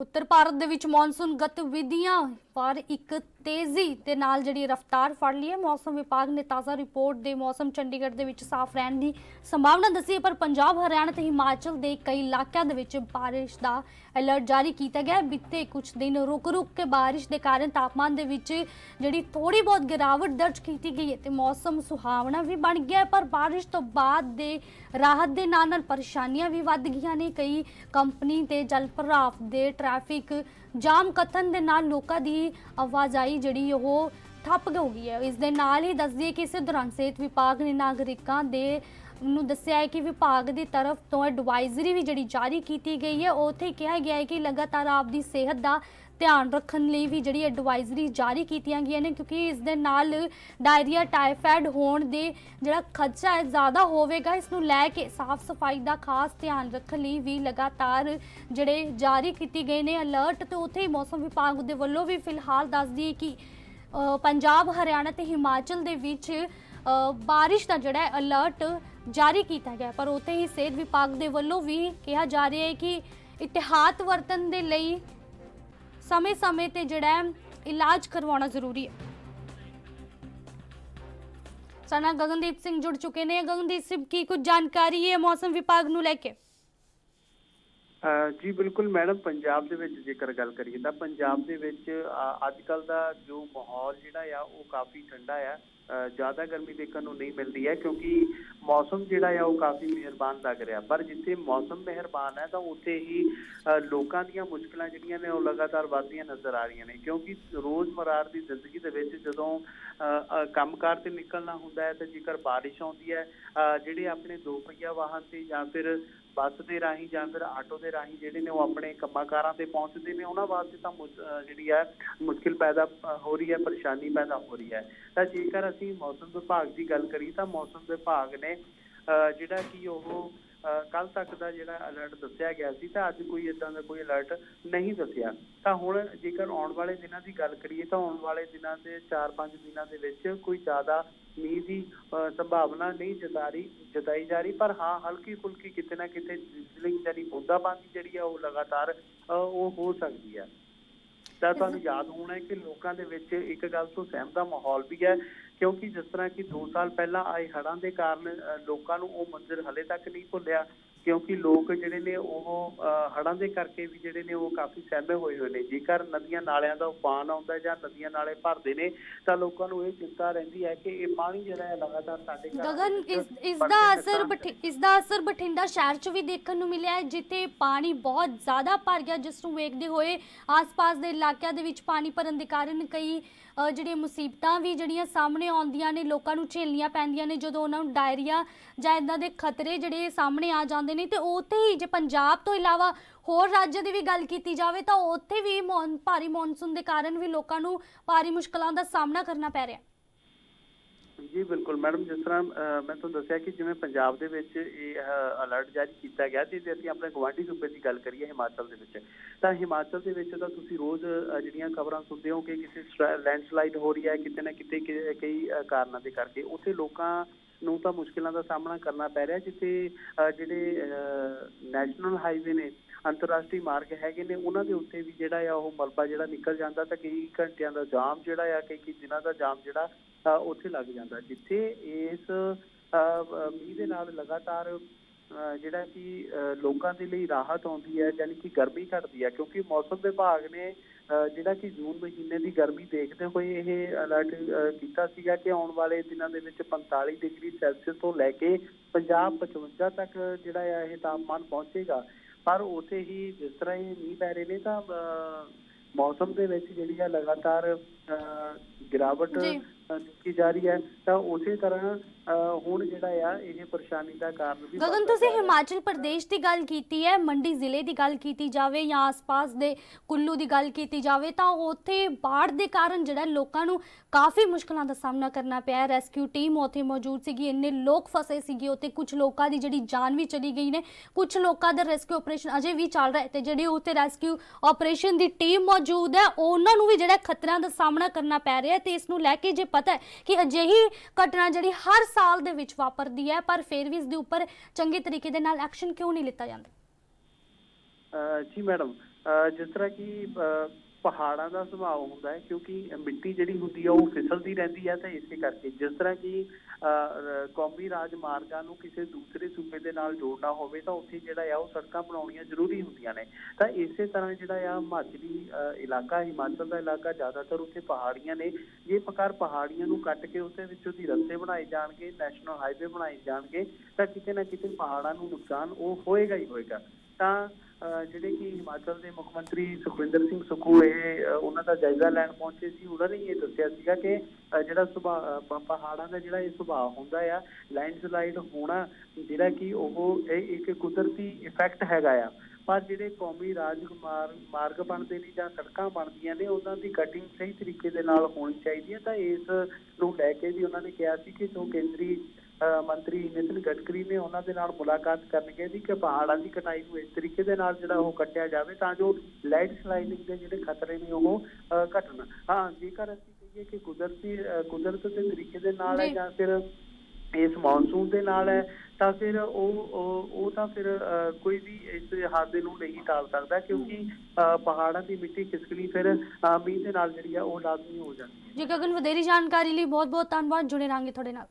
ਉੱਤਰ ਭਾਰਤ ਦੇ ਵਿੱਚ ਮੌਨਸੂਨ ਗਤੀਵਿਧੀਆਂ ਪਰ ਇੱਕ ਤੇਜ਼ੀ ਦੇ ਨਾਲ ਜਿਹੜੀ ਰਫ਼ਤਾਰ ਫੜ ਲਈ ਹੈ, ਮੌਸਮ ਵਿਭਾਗ ਨੇ ਤਾਜ਼ਾ ਰਿਪੋਰਟ ਦੇ ਮੌਸਮ ਚੰਡੀਗੜ੍ਹ ਦੇ ਵਿੱਚ ਸਾਫ਼ ਰਹਿਣ ਦੀ ਸੰਭਾਵਨਾ ਦੱਸੀ ਹੈ, ਪਰ ਪੰਜਾਬ, ਹਰਿਆਣਾ ਤੇ ਹਿਮਾਚਲ ਦੇ ਕਈ ਇਲਾਕਿਆਂ ਦੇ ਵਿੱਚ ਬਾਰਿਸ਼ ਦਾ ਅਲਰਟ ਜਾਰੀ ਕੀਤਾ ਗਿਆ ਹੈ। ਬੀਤੇ ਕੁਝ ਦਿਨ ਰੁਕ-ਰੁਕ ਕੇ ਬਾਰਿਸ਼ ਦੇ ਕਾਰਨ ਤਾਪਮਾਨ ਦੇ ਵਿੱਚ ਜਿਹੜੀ ਥੋੜੀ ਬਹੁਤ ਗਿਰਾਵਟ ਦਰਜ ਕੀਤੀ ਗਈ ਹੈ ਤੇ ਮੌਸਮ ਸੁਹਾਵਣਾ ਵੀ ਬਣ ਗਿਆ ਹੈ, ਪਰ ਬਾਰਿਸ਼ ਤੋਂ ਬਾਅਦ ਦੇ ਰਾਹਤ ਦੇ ਨਾਲ ਨਾਲ ਪਰੇਸ਼ਾਨੀਆਂ ਵੀ ਵੱਧ ਗਈਆਂ ਨੇ। ਕਈ ਕੰਪਨੀ ਤੇ ਜਲ ਭਰਾਵ ਦੇ ਟ੍ਰੈਫਿਕ ਜਾਮ ਕਥਨ ਦੇ ਨਾਲ ਲੋਕਾਂ ਦੀ ਆਵਾਜਾਈ ਜਿਹੜੀ ਉਹ ਠੱਪ ਹੋ ਗਈ ਹੈ। ਇਸ ਦੇ ਨਾਲ ਹੀ ਦੱਸ ਦਈਏ ਕਿ ਇਸੇ ਦੌਰਾਨ ਸਿਹਤ ਵਿਭਾਗ ਨੇ ਨਾਗਰਿਕਾਂ ਦੇ ਨੂੰ ਦੱਸਿਆ ਹੈ ਕਿ ਵਿਭਾਗ ਦੀ ਤਰਫ ਤੋਂ ਐਡਵਾਈਜ਼ਰੀ ਵੀ ਜਿਹੜੀ ਜਾਰੀ ਕੀਤੀ ਗਈ ਹੈ ਉੱਥੇ ਕਿਹਾ ਗਿਆ ਹੈ ਕਿ ਲਗਾਤਾਰ ਆਪਦੀ ਸਿਹਤ ਦਾ ਧਿਆਨ ਰੱਖਣ ਲਈ ਵੀ ਜਿਹੜੀ ਐਡਵਾਈਜ਼ਰੀ ਜਾਰੀ ਕੀਤੀਆਂ ਗਈਆਂ ਨੇ, ਕਿਉਂਕਿ ਇਸ ਦੇ ਨਾਲ ਡਾਇਰੀਆ ਟਾਈਫਾਇਡ ਹੋਣ ਦੇ ਜਿਹੜਾ ਖਰਚਾ ਹੈ ਜ਼ਿਆਦਾ ਹੋਵੇਗਾ। ਇਸ ਨੂੰ ਲੈ ਕੇ ਸਾਫ਼ ਸਫ਼ਾਈ ਦਾ ਖਾਸ ਧਿਆਨ ਰੱਖਣ ਲਈ ਵੀ ਲਗਾਤਾਰ ਜਿਹੜੇ ਜਾਰੀ ਕੀਤੇ ਗਏ ਨੇ। ਅਲਰਟ ਤੇ ਉੱਥੇ ਹੀ ਮੌਸਮ ਵਿਭਾਗ ਦੇ ਵੱਲੋਂ ਵੀ ਫਿਲਹਾਲ ਦੱਸਦੀ ਹੈ ਕਿ ਪੰਜਾਬ, ਹਰਿਆਣਾ ਤੇ ਹਿਮਾਚਲ ਦੇ ਵਿੱਚ ਬਾਰਿਸ਼ ਦਾ ਜਿਹੜਾ ਅਲਰਟ ਜਾਰੀ ਕੀਤਾ ਗਿਆ ਪਰ ਉੱਥੇ ਹੀ ਸਿਹਤ ਵਿਭਾਗ ਦੇ ਵੱਲੋਂ ਵੀ ਕਿਹਾ ਜਾ ਰਿਹਾ ਹੈ ਕਿ ਇਤਿਹਾਤ ਵਰਤਨ ਦੇ ਲਈ ਸਮੇਂ-ਸਮੇਂ ਤੇ ਜਿਹੜਾ ਇਲਾਜ ਕਰਵਾਉਣਾ ਜ਼ਰੂਰੀ ਹੈ। ਸਾਨਾ ਗਗਨਦੀਪ ਸਿੰਘ ਜੁੜ ਚੁੱਕੇ ਨੇ। ਗਗਨਦੀਪ ਸਿੰਘ, ਕੀ ਕੁਝ ਜਾਣਕਾਰੀ ਹੈ ਮੌਸਮ ਵਿਭਾਗ ਨੂੰ ਲੈ ਕੇ? ਜੀ ਬਿਲਕੁਲ ਮੈਡਮ ਪੰਜਾਬ ਦੇ ਵਿੱਚ ਜੇਕਰ ਗੱਲ ਕਰੀਏ ਤਾਂ ਪੰਜਾਬ ਦੇ ਵਿੱਚ ਅੱਜ ਕੱਲ ਦਾ ਜੋ ਮਾਹੌਲ ਜਿਹੜਾ ਆ ਉਹ ਕਾਫੀ ਠੰਡਾ ਆ। ਜ਼ਿਆਦਾ ਗਰਮੀ ਦੇਖਣ ਨੂੰ ਨਹੀਂ ਮਿਲਦੀ ਹੈ ਕਿਉਂਕਿ ਮੌਸਮ ਜਿਹੜਾ ਆ ਉਹ ਕਾਫੀ ਮਿਹਰਬਾਨ ਲੱਗ ਰਿਹਾ। ਪਰ ਜਿੱਥੇ ਮੌਸਮ ਮਿਹਰਬਾਨ ਹੈ ਤਾਂ ਉੱਥੇ ਹੀ ਲੋਕਾਂ ਦੀਆਂ ਮੁਸ਼ਕਲਾਂ ਜਿਹੜੀਆਂ ਨੇ ਉਹ ਲਗਾਤਾਰ ਵੱਧਦੀਆਂ ਨਜ਼ਰ ਆ ਰਹੀਆਂ ਨੇ। ਕਿਉਂਕਿ ਰੋਜ਼ਮਰਾਰ ਦੀ ਜ਼ਿੰਦਗੀ ਦੇ ਵਿੱਚ ਜਦੋਂ ਅਹ, ਅਹ, ਕੰਮਕਾਰ ਤੇ ਨਿਕਲਣਾ ਹੁੰਦਾ ਹੈ ਤਾਂ ਜੇਕਰ ਬਾਰਿਸ਼ ਆਉਂਦੀ ਹੈ ਜਿਹੜੇ ਆਪਣੇ ਦੋ ਪਹੀਆ ਵਾਹਨ ਤੇ ਜਾਂ ਫਿਰ ਬੱਸ ਦੇ ਰਾਹੀਂ ਜਾਂ ਫਿਰ ਆਟੋ ਦੇ ਰਾਹੀਂ ਜਿਹੜੇ ਨੇ ਉਹ ਆਪਣੇ ਕੰਮਾਂ-ਕਾਰਾਂ ਤੇ ਪਹੁੰਚਦੇ ਨੇ, ਉਹਨਾਂ ਵਾਸਤੇ ਤਾਂ ਮੁਸ਼- ਜਿਹੜੀ ਹੈ, ਮੁਸ਼ਕਿਲ ਪੈਦਾ ਹੋ ਰਹੀ ਹੈ, ਪਰੇਸ਼ਾਨੀ ਪੈਦਾ ਹੋ ਰਹੀ ਹੈ। ਤਾਂ ਜੇਕਰ ਅਸੀਂ ਮੌਸਮ ਵਿਭਾਗ ਦੀ ਗੱਲ ਕਰੀਏ ਤਾਂ ਮੌਸਮ ਵਿਭਾਗ ਨੇ, ਅਹ ਜਿਹੜਾ ਕਿ ਉਹ ਕੱਲ ਤੱਕ ਦਾ ਜਿਹੜਾ ਅਲਰਟ ਦੱਸਿਆ ਗਿਆ ਸੀ ਤਾਂ ਅੱਜ ਕੋਈ ਇਦਾਂ ਦਾ ਕੋਈ ਅਲਰਟ ਨਹੀਂ ਦੱਸਿਆ। ਤਾਂ ਹੁਣ ਜੇਕਰ ਆਉਣ ਵਾਲੇ ਦਿਨਾਂ ਦੀ ਗੱਲ ਕਰੀਏ ਤਾਂ ਆਉਣ ਵਾਲੇ ਦਿਨਾਂ ਦੇ 4-5 ਦਿਨਾਂ ਦੇ ਵਿੱਚ ਕੋਈ ਜ਼ਿਆਦਾ ਮੀਂਹ ਦੀ ਸੰਭਾਵਨਾ ਨਹੀਂ ਜਤਾਰੀ ਜਤਾਈ ਜਾ ਰਹੀ। ਪਰ ਹਾਂ ਹਲਕੀ ਫੁਲਕੀ ਕਿਤੇ ਨਾ ਕਿਤੇ ਡਿਜ਼ਲਿੰਗ ਜਾਨੀ ਬੂੰਦਾਬਾਂਦੀ ਜਿਹੜੀ ਆ ਉਹ ਲਗਾਤਾਰ ਉਹ ਹੋ ਸਕਦੀ ਹੈ ਤਾਂ ਤੁਹਾਨੂੰ ਯਾਦ ਹੋਣਾ ਹੈ ਕਿ ਲੋਕਾਂ ਦੇ ਵਿੱਚ ਇੱਕ ਗੱਲ ਤੋਂ ਸਹਿਮ ਦਾ ਮਾਹੌਲ ਵੀ ਹੈ। ਕਿਉਂਕਿ ਜਿਸ ਤਰ੍ਹਾਂ ਕਿ 2 ਸਾਲ ਪਹਿਲਾਂ ਆਏ ਹੜ੍ਹਾਂ ਦੇ ਕਾਰਨ ਲੋਕਾਂ ਨੂੰ ਉਹ ਮੰਜ਼ਰ ਹਲੇ ਤੱਕ ਨਹੀਂ ਭੁੱਲਿਆ ਕਿਉਂਕਿ ਲੋਕ ਜਿਹੜੇ ਨੇ ਉਹ ਹੜ੍ਹਾਂ ਦੇ ਕਰਕੇ ਵੀ ਜਿਹੜੇ ਨੇ ਉਹ ਕਾਫੀ ਸਹਿਮੇ ਹੋਏ ਹੋਏ ਨੇ। ਜੇਕਰ ਨਦੀਆਂ ਨਾਲਿਆਂ ਦਾ ਉਫਾਨ ਆਉਂਦਾ ਜਾਂ ਨਦੀਆਂ ਨਾਲੇ ਭਰਦੇ ਨੇ ਤਾਂ ਲੋਕਾਂ ਨੂੰ ਇਹ ਚਿੰਤਾ ਰਹਿੰਦੀ ਹੈ ਕਿ ਇਹ ਪਾਣੀ ਜਿਹੜਾ ਹੈ ਲਗਾਤਾਰ ਸਾਡੇ ਘਰਾਂ ਗਗਨ ਇਸ ਦਾ ਅਸਰ ਇਸ ਦਾ ਅਸਰ ਬਠਿੰਡਾ ਸ਼ਹਿਰ 'ਚ ਵੀ ਦੇਖਣ ਨੂੰ ਮਿਲਿਆ ਹੈ ਜਿੱਥੇ ਪਾਣੀ ਬਹੁਤ ਜ਼ਿਆਦਾ ਭਰ ਗਿਆ ਜਿਸ ਨੂੰ ਵੇਖਦੇ ਹੋਏ ਆਸ-ਪਾਸ ਦੇ ਇਲਾਕਿਆਂ ਦੇ ਵਿੱਚ ਪਾਣੀ ਭਰਨ ਦੇ ਕਾਰਨ ਕਈ ਜਿਹੜੀਆਂ ਮੁਸੀਬਤਾਂ ਵੀ ਜਿਹੜੀਆਂ ਸਾਹਮਣੇ ਆਉਂਦੀਆਂ ਨੇ, ਲੋਕਾਂ ਨੂੰ ਝੇਲਣੀਆਂ ਪੈਂਦੀਆਂ ਨੇ, ਜਦੋਂ ਉਹਨਾਂ ਨੂੰ ਡਾਇਰੀਆ ਜਾਂ ਇਦਾਂ ਦੇ ਖਤਰੇ ਜਿਹੜੇ ਸਾਹਮਣੇ ਆ ਜਾਂਦੇ ਨੇ, ਤੇ ਉੱਥੇ ਹੀ ਜੇ ਪੰਜਾਬ ਤੋਂ ਇਲਾਵਾ ਹੋਰ ਰਾਜਾਂ ਦੀ ਵੀ ਗੱਲ ਕੀਤੀ ਜਾਵੇ, ਤਾਂ ਉੱਥੇ ਵੀ ਮੌਨ, ਭਾਰੀ ਮੌਨਸੂਨ ਦੇ ਕਾਰਨ ਵੀ ਲੋਕਾਂ ਨੂੰ ਭਾਰੀ ਮੁਸ਼ਕਲਾਂ ਦਾ ਸਾਹਮਣਾ ਕਰਨਾ ਪੈ ਰਿਹਾ। ਜੀ, ਬਿਲਕੁਲ। ਮੈਡਮ, ਜਿਸ ਤਰ੍ਹਾਂ ਮੈਂ ਤੁਹਾਨੂੰ ਦੱਸਿਆ ਕਿ ਜਿਵੇਂ ਪੰਜਾਬ ਦੇ ਵਿੱਚ ਇਹ ਅਲਰਟ ਜਾਰੀ ਕੀਤਾ ਗਿਆ ਤੇ ਜੇ ਅਸੀਂ ਆਪਣੇ ਗਵਾਂਢੀ ਸੂਬੇ ਦੀ ਗੱਲ ਕਰੀਏ ਹਿਮਾਚਲ ਦੇ ਵਿੱਚ, ਤਾਂ ਹਿਮਾਚਲ ਦੇ ਵਿੱਚ ਤਾਂ ਤੁਸੀਂ ਰੋਜ਼ ਜਿਹੜੀਆਂ ਖਬਰਾਂ ਸੁਣਦੇ ਹੋ ਕਿ ਕਿਸੇ ਲੈਂਡਸਲਾਈਡ ਹੋ ਰਹੀ ਹੈ, ਕਿਤੇ ਨਾ ਕਿਤੇ ਕਈ ਕਾਰਨਾਂ ਦੇ ਕਰਕੇ, ਉੱਥੇ ਲੋਕਾਂ ਨੂੰ ਤਾਂ ਮੁਸ਼ਕਿਲਾਂ ਦਾ ਸਾਹਮਣਾ ਕਰਨਾ ਪੈ ਰਿਹਾ, ਜਿੱਥੇ ਜਿਹੜੇ ਨੈਸ਼ਨਲ ਹਾਈਵੇ ਨੇ ਅੰਤਰਰਾਸ਼ਟਰੀ ਮਾਰਗ ਹੈਗੇ ਨੇ ਉਹਨਾਂ ਦੇ ਉੱਤੇ ਵੀ ਜਿਹੜਾ ਆ ਉਹ ਮਲਬਾ ਜਿਹੜਾ ਨਿਕਲ ਜਾਂਦਾ ਤਾਂ ਕਈ ਘੰਟਿਆਂ ਦਾ ਜਾਮ ਜਿਹੜਾ ਆ ਕਈ ਦਿਨਾਂ ਦਾ ਜਾਮ ਜਿਹੜਾ ਉੱਥੇ ਲੱਗ ਜਾਂਦਾ। ਜਿੱਥੇ ਇਸ ਮੀਂਹ ਦੇ ਨਾਲ ਲਗਾਤਾਰ ਜਿਹੜਾ ਕਿ ਲੋਕਾਂ ਦੇ ਲਈ ਰਾਹਤ ਆਉਂਦੀ ਹੈ ਯਾਨੀ ਕਿ ਗਰਮੀ ਘਟਦੀ ਹੈ ਕਿਉਂਕਿ ਮੌਸਮ ਵਿਭਾਗ ਨੇ ਅ, ਜਿਹੜਾ ਕਿ ਜੂਨ ਮਹੀਨੇ ਦੀ ਗਰਮੀ ਦੇਖਦੇ ਹੋਏ ਇਹ ਅਲਰਟ ਕੀਤਾ ਸੀਗਾ ਕਿ ਆਉਣ ਵਾਲੇ ਦਿਨਾਂ ਦੇ ਵਿੱਚ 45 ਡਿਗਰੀ ਸੈਲਸੀਅਸ ਤੋਂ ਲੈ ਕੇ 50 55 ਤੱਕ ਜਿਹੜਾ ਆ ਇਹ ਤਾਪਮਾਨ ਪਹੁੰਚੇਗਾ। ਪਰ ਉਥੇ ਹੀ ਜਿਸ ਤਰ੍ਹਾਂ ਹੀ ਮੀਂਹ ਪੈ ਰਹੇ ਨੇ ਤਾਂ ਅ, ਮੌਸਮ ਦੇ ਵਿੱਚ ਜਿਹੜੀ ਆ ਲਗਾਤਾਰ ਅ, ਗਿਰਾਵਟ ਦੇਖੀ ਜਾ ਰਹੀ ਹੈ ਤਾਂ ਉਸੇ ਤਰ੍ਹਾਂ ਹੁਣ ਜਿਹੜਾ ਆ ਇਹ ਪਰੇਸ਼ਾਨੀ ਦਾ ਕਾਰਨ ਵੀ ਗਗਨ ਤੁਸੀਂ। ਹਿਮਾਚਲ ਪ੍ਰਦੇਸ਼ ਦੀ ਗੱਲ ਕੀਤੀ ਹੈ ਮੰਡੀ ਜ਼ਿਲ੍ਹੇ ਦੀ ਗੱਲ ਕੀਤੀ ਜਾਵੇ ਜਾਂ ਆਸ-ਪਾਸ ਦੇ ਕੁੱਲੂ ਦੀ ਗੱਲ ਕੀਤੀ ਜਾਵੇ ਤਾਂ ਉੱਥੇ ਬਾੜ ਦੇ ਕਾਰਨ ਜਿਹੜਾ ਲੋਕਾਂ ਨੂੰ ਕਾਫੀ ਮੁਸ਼ਕਲਾਂ ਦਾ ਸਾਹਮਣਾ ਕਰਨਾ ਪਿਆ ਹੈ ਰੈਸਕਿਊ ਟੀਮ ਉੱਥੇ ਮੌਜੂਦ ਸੀਗੀ ਇੰਨੇ ਲੋਕ ਫਸੇ ਸੀਗੇ ਉੱਥੇ ਕੁਝ ਲੋਕਾਂ ਦੀ ਜਿਹੜੀ ਜਾਨ ਵੀ ਚਲੀ ਗਈ ਨੇ ਕੁਝ ਲੋਕਾਂ ਦਾ ਰੈਸਕਿਊ ਆਪਰੇਸ਼ਨ ਅਜੇ ਵੀ ਚੱਲ ਰਿਹਾ ਹੈ ਤੇ ਜਿਹੜੀ ਉੱਥੇ ਰੈਸਕਿਊ ਆਪਰੇਸ਼ਨ ਦੀ ਟੀਮ ਮੌਜੂਦ ਹੈ ਉਹਨਾਂ ਨੂੰ ਵੀ ਜਿਹੜਾ ਖਤਰਿਆਂ ਦਾ ਸਾਹਮਣਾ ਕਰਨਾ ਪੈ ਰਿਹਾ ਤੇ ਇਸ ਨੂੰ ਲੈ ਕੇ ਜੇ ਪਤਾ ਹੈ ਕਿ ਅਜਿਹੀ ਘਟਨਾ ਜਿਹੜੀ ਹਰ ਸਾਲ ਦੇ ਵਿੱਚ ਵਾਪਰਦੀ ਹੈ, ਪਰ ਫਿਰ ਵੀ ਇਸ ਦੇ ਉੱਪਰ ਚੰਗੇ ਤਰੀਕੇ ਦੇ ਨਾਲ ਐਕਸ਼ਨ ਕਿਉਂ ਨਹੀਂ ਲਿੱਤਾ ਜਾਂਦਾ? ਜੀ ਮੈਡਮ ਜਿਸ ਤਰ੍ਹਾਂ ਕਿ ਪਹਾੜਾਂ ਦਾ ਸੁਭਾਅ ਹੁੰਦਾ ਹੈ ਕਿਉਂਕਿ ਮਿੱਟੀ ਜਿਹੜੀ ਹੁੰਦੀ ਆ ਉਹ ਫਿਸਲਦੀ ਰਹਿੰਦੀ ਹੈ ਤਾਂ ਇਸੇ ਕਰਕੇ ਜਿਸ ਤਰ੍ਹਾਂ ਕਿ ਕੌਮੀ ਰਾਜਮਾਰਗਾਂ ਨੂੰ ਕਿਸੇ ਦੂਸਰੇ ਸੂਬੇ ਦੇ ਨਾਲ ਜੋੜਨਾ ਹੋਵੇ ਤਾਂ ਉੱਥੇ ਜਿਹੜਾ ਆ ਉਹ ਸੜਕਾਂ ਬਣਾਉਣੀਆਂ ਜ਼ਰੂਰੀ ਹੁੰਦੀਆਂ ਨੇ। ਤਾਂ ਇਸੇ ਤਰ੍ਹਾਂ ਜਿਹੜਾ ਆ ਹਿਮਾਚਲੀ ਅਹ, ਇਲਾਕਾ ਹਿਮਾਚਲ ਦਾ ਇਲਾਕਾ ਜ਼ਿਆਦਾਤਰ ਉੱਥੇ ਪਹਾੜੀਆਂ ਨੇ। ਜੇ ਪ੍ਰਕਾਰ ਪਹਾੜੀਆਂ ਨੂੰ ਕੱਟ ਕੇ ਉਸੇ ਵਿੱਚੋਂ ਦੀ ਰਸਤੇ ਬਣਾਏ ਜਾਣਗੇ ਨੈਸ਼ਨਲ ਹਾਈਵੇ ਬਣਾਏ ਜਾਣਗੇ ਤਾਂ ਕਿਤੇ ਨਾ ਕਿਤੇ ਪਹਾੜਾਂ ਨੂੰ ਨੁਕਸਾਨ ਉਹ ਹੋਏਗਾ ਹੀ ਹੋਏਗਾ। ਤਾਂ ਜਿਹੜੇ ਕਿ ਹਿਮਾਚਲ ਦੇ ਮੁੱਖ ਮੰਤਰੀ ਸੁਖਵਿੰਦਰ ਸਿੰਘ ਸੁਖੂ, ਇਹ ਉਹਨਾਂ ਦਾ ਜਾਇਜ਼ਾ ਲੈਣ ਪਹੁੰਚੇ ਸੀ। ਉਹਨਾਂ ਨੇ ਇਹ ਦੱਸਿਆ ਸੀਗਾ ਕਿ ਜਿਹੜਾ ਸੁਭਾਅ ਪਹਾੜਾਂ ਦਾ ਜਿਹੜਾ ਇਹ ਸੁਭਾਅ ਹੁੰਦਾ ਆ, ਲੈਂਡਸਲਾਈਡ ਹੋਣਾ, ਜਿਹੜਾ ਕਿ ਉਹ ਇਹ ਇੱਕ ਕੁਦਰਤੀ ਇਫੈਕਟ ਹੈਗਾ ਆ। ਪਰ ਜਿਹੜੇ ਕੌਮੀ ਰਾਜਕੁਮਾਰ, ਮਾਰਗ ਬਣਦੇ ਨੇ ਜਾਂ ਸੜਕਾਂ ਬਣਦੀਆਂ ਨੇ, ਉਹਨਾਂ ਦੀ ਕਟਿੰਗ ਸਹੀ ਤਰੀਕੇ ਦੇ ਨਾਲ ਹੋਣੀ ਚਾਹੀਦੀ ਹੈ। ਤਾਂ ਇਸ ਨੂੰ ਲੈ ਕੇ ਵੀ ਉਹਨਾਂ ਨੇ ਕਿਹਾ ਸੀ ਕਿ ਜੋ ਕੇਂਦਰੀ ਮੰਤਰੀ ਨਿਤਿਨ ਗਡਕਰੀ ਨੇ ਉਹਨਾਂ ਦੇ ਨਾਲ ਮੁਲਾਕਾਤ ਕਰਨਗੇ ਦੀ ਕਿ ਪਹਾੜਾਂ ਦੀ ਕਟਾਈ ਨੂੰ ਇਸ ਤਰੀਕੇ ਦੇ ਨਾਲ ਜਿਹੜਾ ਉਹ ਕੱਟਿਆ ਜਾਵੇ ਤਾਂ ਜੋ ਲੈਂਡ ਸਲਾਈਡਿੰਗ ਦੇ ਜਿਹੜੇ ਖਤਰੇ ਨੇ ਉਹ ਘਟਣ। ਹਾਂ ਜੇਕਰ ਅਸੀਂ ਕਹੀਏ ਕਿ ਕੁਦਰਤੀ ਕੁਦਰਤ ਦੇ ਤਰੀਕੇ ਦੇ ਨਾਲ ਹੈ ਜੀ। ਫਿਰ ਇਸ ਮੌਨਸੂਨ ਦੇ ਨਾਲ ਹੈ ਤਾਂ ਫਿਰ ਉਹ ਉਹ ਤਾਂ ਫਿਰ ਕੋਈ ਵੀ ਇਸ ਹਾਦਸੇ ਨੂੰ ਨਹੀਂ ਟਾਲ ਸਕਦਾ ਕਿਉਂਕਿ ਪਹਾੜਾਂ ਦੀ ਮਿੱਟੀ ਖਿਸਕਣੀ ਫਿਰ ਮੀਂਹ ਦੇ ਨਾਲ ਜਿਹੜੀ ਆ ਉਹ ਲਾਜ਼ਮੀ ਹੋ ਜਾਂਦੀ ਹੈ। ਜੀ ਗਗਨ ਵਧੇਰੀ ਜਾਣਕਾਰੀ ਲਈ ਬਹੁਤ ਬਹੁਤ ਧੰਨਵਾਦ। ਜੁੜੇ ਰਹਾਂਗੇ ਤੁਹਾਡੇ ਨਾਲ।